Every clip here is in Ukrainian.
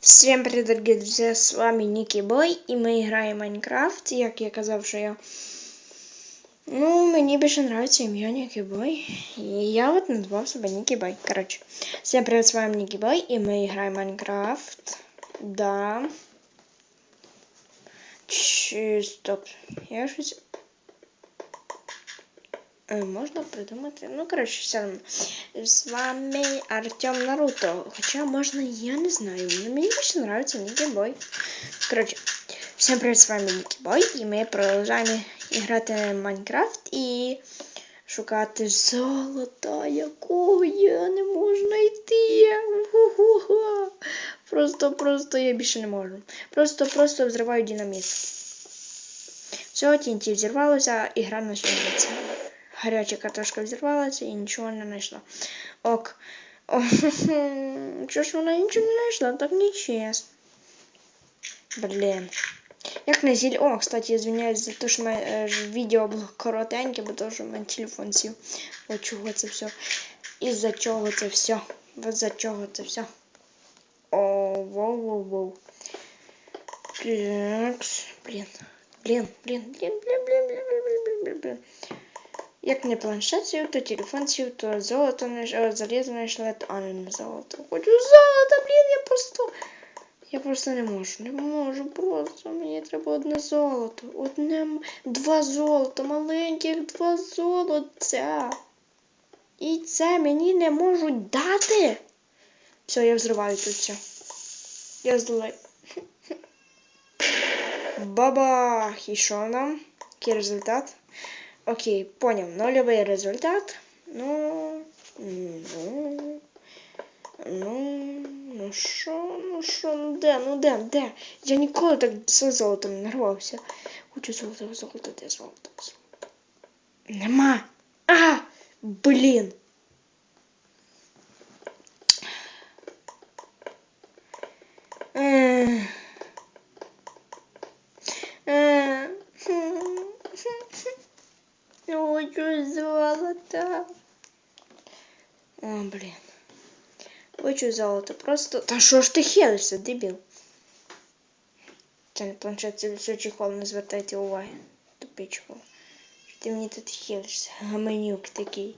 Всем привет, дорогие друзья, с вами Ники Бой, і ми граємо в Майнкрафт, як я казав, що я... Ну, мені більше нравится ім'я Нікі Бой, і я от назвав себе Нікі Бой. Короче, всем привет, с вами Нікі Бой, і ми граємо в Майнкрафт. Да. Чи... Стоп. Я щось... Е, Можна придумати. Ну, коротше, все одно. З вами Артем Наруто. Хоча можна, я не знаю. Но мені більше нравится Нікі Бой. Коротше, всем привет, з вами Нікі Бой. І ми продовжуємо грати в Майнкрафт і шукати золото, якого я не можу знайти. Просто, просто я більше не можу. Просто, просто взриваю динаміт. Все, TNT взірвалося, і гра починається. Гаряча картошка взірвалася і нічого не знайшла. Ок. О, Чого ж вона нічого не знайшла? Так нечесно. Блін. Як на зіль... О, кстати, извиняюсь за те, що моє е, ж відео було коротеньке, бо то, що в мене телефон сів. От чого це все. Із-за чого це все. От за чого це все. О, воу-воу-воу. Такс. Блін. Блін, блін, блін, блін, блін, блін, блін, блін, блін, блін. Як не планшет сів, то телефон сів, то золото не о, залізо не йшло, то а не золото. Хочу золото, блін, я просто. Я просто не можу, не можу просто. Мені треба одне золото. Одне два золота, маленьких два золота. І це мені не можуть дати. Все, я взриваю тут все. Я здолаю. Бабах! І що нам? Який результат? Окей, понял. Нулевый результат. Ну. Ну. Ну. Ну що, ну що, ну де, ну де, де? Я ніколи так за золотом не рвався. Хочу золото, золото, де золото. Нема. А! Блін. Хочу золото. О, блін. Хочу золото. Просто. Та що ж ти хилишся, дебіл? Це не планшет, все чехол, не звертайте уваги. Тупий чехол. Що ти тут хилишся? Гаманюк такий.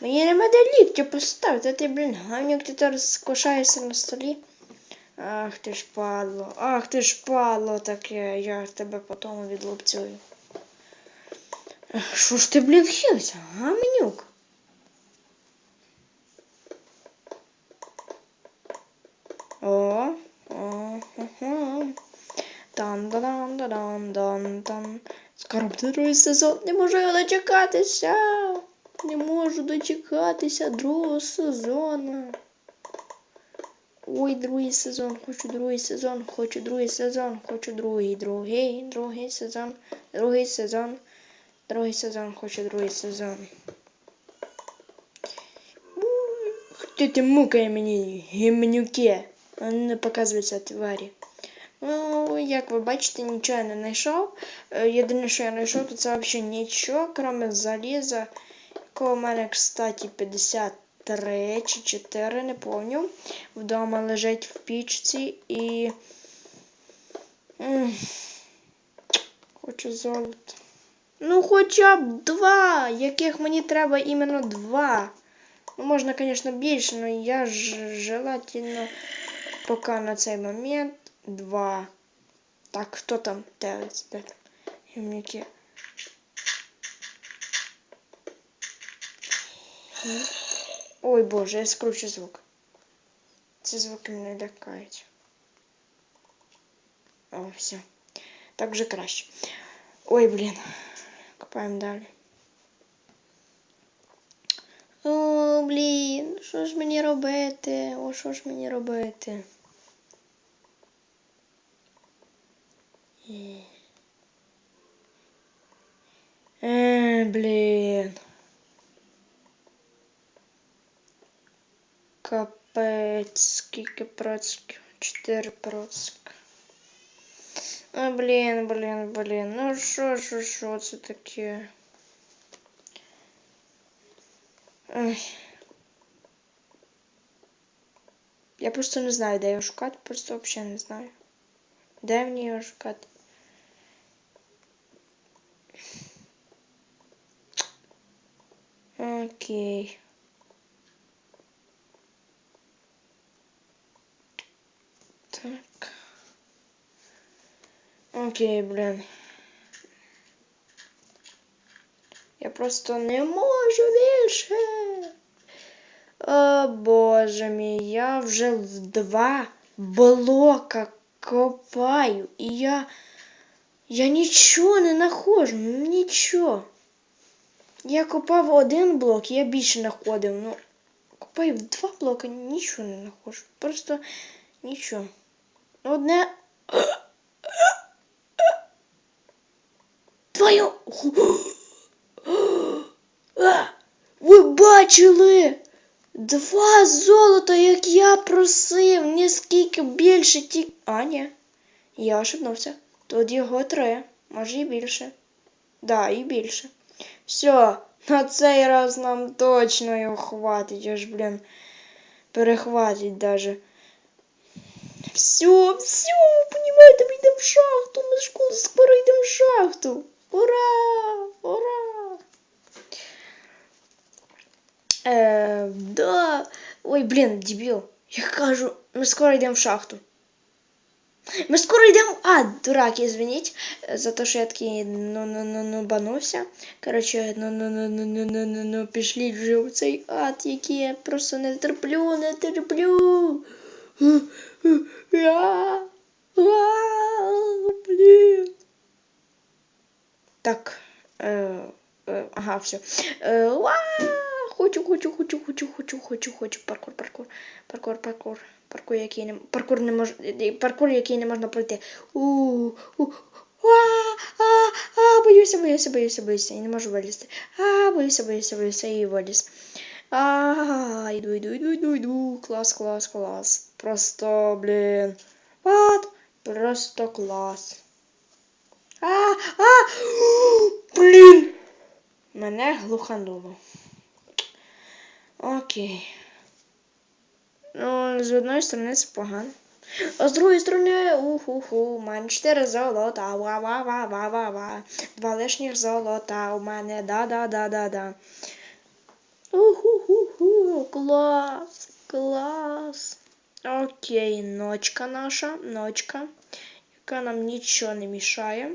Мені нема де ліктя поставити, ти, блін, гаманюк, ти то розкошаєшся на столі. Ах ти ж падло, ах ти ж падло таке, я тебе потім відлупцюю. Що ж ти, блін, хилився, гаманюк? О, о, ого. Дан дан дан дан дан дан Скоро буде другий сезон. Не можу я дочекатися. Не можу дочекатися другого сезону. Ой, другий сезон, хочу другий сезон, хочу другий сезон, хочу другий, другий, другий сезон, другий сезон, другий сезон, хочу другий сезон. Хто ти мукає мені, гімнюке? Не показується тварі. Ну, як ви бачите, нічого я не знайшов. Єдине, що я знайшов, то це взагалі нічого, крім заліза, якого в мене, кстати, 53 чи 4, не помню. Вдома лежить в пічці і. Хочу золото. Ну, хоча б два, яких мені треба іменно два. Ну, можна, звісно, більше, але я ж желательно поки на цей момент два. Так, хто там дивиться? Де там? Гімніки. Ой боже, я скручу звук. Ці звуки мене лякають. О, все. Так вже краще. Ой, блін. Копаємо далі. О, блін, що ж мені робити? О, що ж мені робити? Е. Е, блін. Капець, скільки процентів? 4 процентів. А, блін, блін, блін. Ну що, що, що це таке? Ой. Я просто не знаю, де його шукати, просто взагалі не знаю. Де мені його шукати? Окей. Так. Окей, блін. Я просто не можу більше. О, боже мій, я вже в два блока копаю. І я. Я нічого не знаходжу, ну нічого. Я копав один блок, я більше знаходив. Ну, копаю два блока, нічого не знаходжу. Просто нічого. Одне. Твою. Ви бачили? Два золота, як я просив, ніскільки більше ті. А, ні. Я ошибнувся. Тут його три, може і більше. Да, і більше. Все, на цей раз нам точно його хватить, аж, блін, перехватить даже. Все, все, ви понімаєте, ми йдемо в шахту, ми школи скоро йдемо в шахту. Ура! Ура! Е, да. Ой, блин, дебил. Я кажу, Мы скоро идем в шахту. Мы скоро идем... А, дурак, извините, за то, что я такие ну-ну-ну-ну банувся. Коротше, ну-ну-ну-ну-ну-ну-ну пішли вже в ад, який я просто не терплю, не терплю. Я... Так. Е, е, ага, все. Е! Хочу, хочу, хочу, хочу, хочу, хочу, хочу. Паркур, паркур, паркур, паркур. Паркур, який не паркур не мож... паркур, який не можна пройти. А, а, а, боюся, боюся, боюся, боюся. Я не можу вилізти. А, боюся, боюся, боюся, і виліз. А, йду, йду, йду, йду, йду. Клас, клас, клас. Просто, блін. What? Просто клас. А, а, блін. Мене глухануло. Окей. Ну, з одної сторони це погано. А з другої сторони, уху-ху, у мене 4 золота, ва-ва-ва-ва-ва-ва. Два лишніх золота у мене, да-да-да-да-да. Уху-ху-ху, клас, клас. Окей, ночка наша, ночка, яка нам нічого не мішає.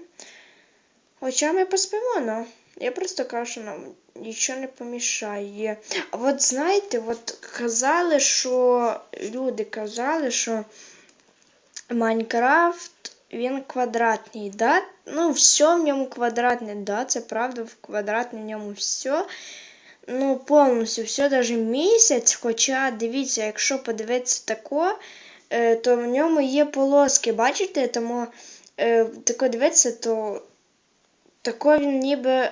Хоча ми поспимо, но я просто кажу, що нам нічого не помішає. А от знаєте, от казали, що люди казали, що Майнкрафт він квадратний, да? Ну, все в ньому квадратне, да, це правда, в квадратне в ньому все. Ну, повністю все, навіть місяць. Хоча, дивіться, якщо подивитися тако, то в ньому є полоски, бачите? Тому е, тако дивитися, то тако він ніби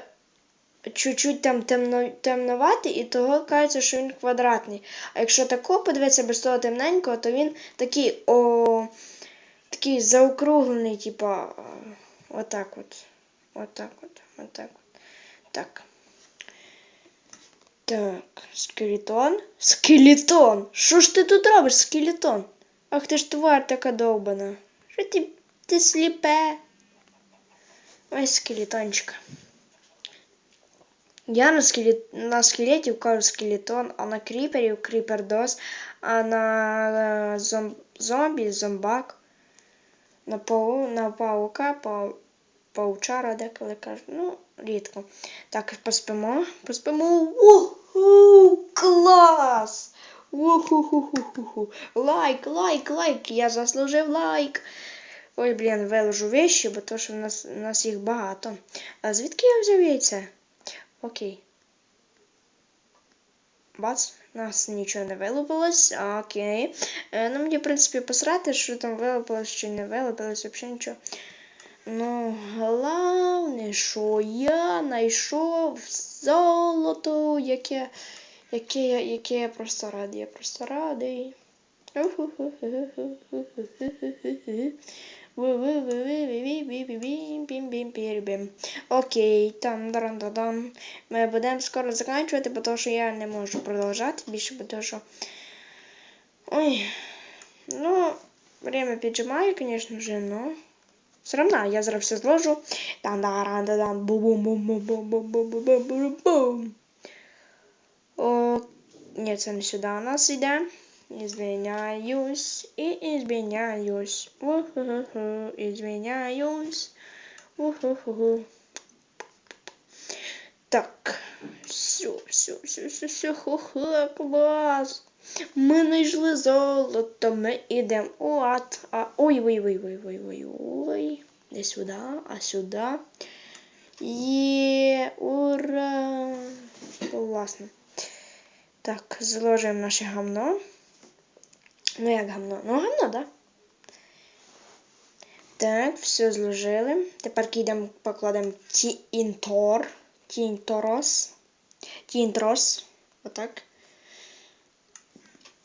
чуть-чуть там темно, темноватий, і того кажеться, що він квадратний. А якщо тако подивитися без того темненького, то він такий о, такий заокруглений, типа е, отак от. Отак от. Отак от. Так. Так, скелетон. Скелетон! Що ж ти тут робиш, скелетон? Ах ти ж тварь така довбана. Що ти, ти сліпе? Ой, скелетончика. Я на, скелет... на скелеті вкажу скелетон, а на кріпері кріпердос, а на е, зом... зомбі зомбак, на пау... на паука пау... паучара деколи кажуть. Ну, рідко. Так, поспимо. Поспимо. Уху! Клас! Уху-ху-ху-ху-ху. Лайк, лайк, лайк. Я заслужив лайк. Ой, блін, виложу вещі, бо то, що в нас, в нас їх багато. А звідки я взяв яйце? Окей. Бац, у нас нічого не вилупилось. Окей. Е, ну, мені, в принципі, посрати, що там вилупилось, чи не вилупилось, взагалі нічого. Ну, головне, що я знайшов золото, яке, яке, я- яке я просто радий. Я просто радий. Окей, там дан дан дан Ми будемо скоро закінчувати, бо то, що я не можу продовжати більше, бо то, що. Ой, Ну, время піджимає, конечно же, но... Все равно, я зараз все зложу. там да да да бу бум бум бум бум бум бум бум бум бум бум О, ні, це не у нас йде. Извиняюсь і извиняюсь. Уху-ху-ху, извиняюсь. Уху-ху-ху. Так. Все, все, все, все, все, хо-хо, клас. Ми знайшли золото, ми йдемо у ад. А, ой, ой, ой, ой, ой, ой, ой. Не сюди, а сюди. Є, ура! Класно. Так, зложимо наше гамно. Ну як гамно? Ну гамно, да? Так, все зложили. Тепер йдемо покладемо тінтор. Тінторос. Тінтрос. Отак.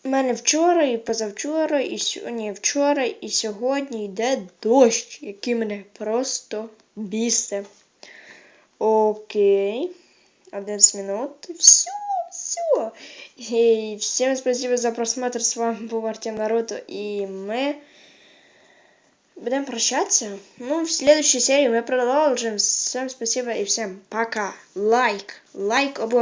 У мене вчора і позавчора, і сьогодні вчора, і сьогодні йде дощ, який мене просто бісить. Окей. 11 минут. Все, все. И всем спасибо за просмотр. С вами был Артем Наруто. И мы будем прощаться. Ну, в следующей серии мы продолжим. Всем спасибо и всем пока. Лайк. Лайк обов'язково.